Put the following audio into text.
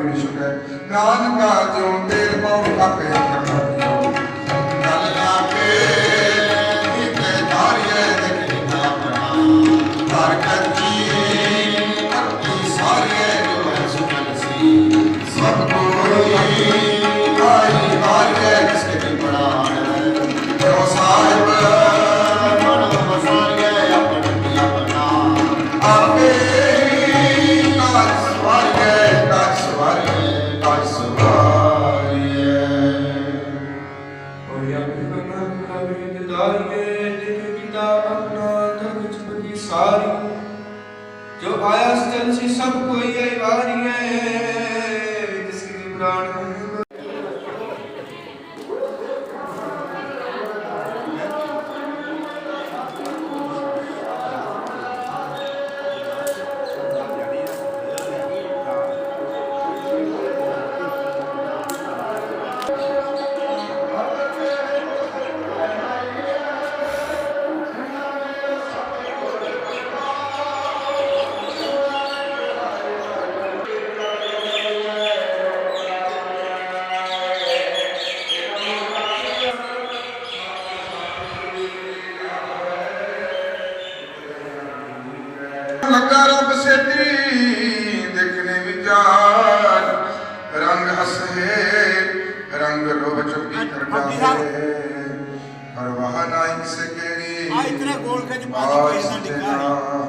ਪੀੜ ਛੁਟੈ ਨਾਨਕਾ ਜੋ ਤੇਲ ਪਾਉ ਆਪੇ ਕਰਮਿਓ ਸਾਰੀ ਜੋ ਆਇਆ ਸਤਨ ਸੀ ਸਭ ਕੋਈ ਆਈ ਵਾਰੀਏ ਜਿਸ ਲੱਗਾ ਰੱਬ ਸੇਤੀ ਦੇਖਣੇ ਵਿਚਾਰ ਰੰਗ ਹੱਸੇ ਰੰਗ ਰੋਬ ਚੁੱਕੀ ਕਰ ਜਾਏ ਪਰਵਾਹ ਨਹੀਂ ਕਿਸੇ ਕਿਹੜੀ ਆ ਇਤਨੇ ਗੋਲ ਖਿੱਚ ਬਾਜੀ ਪੈਸਾ ਡਿੱਗਾ